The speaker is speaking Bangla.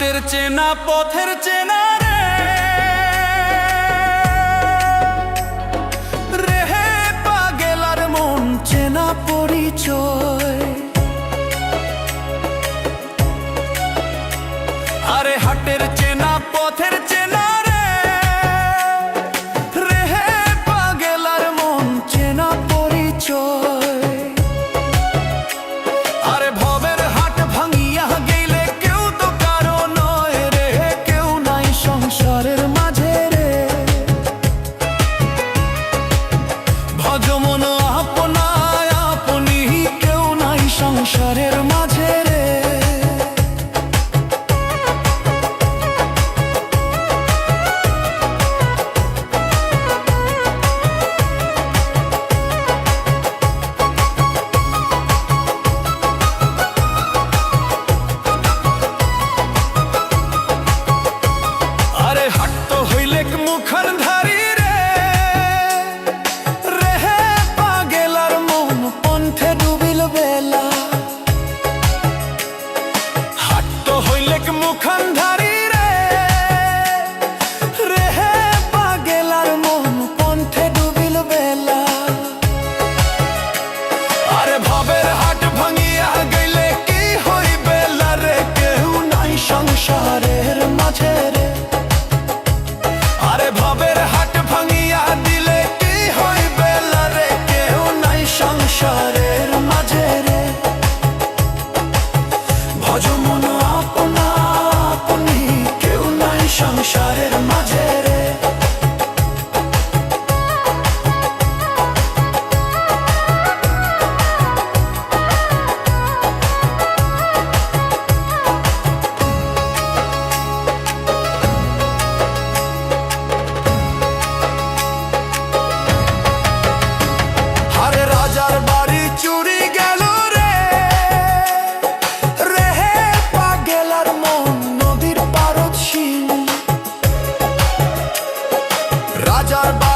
রাতের চেনা পথের চেনা। হাসরের হাজার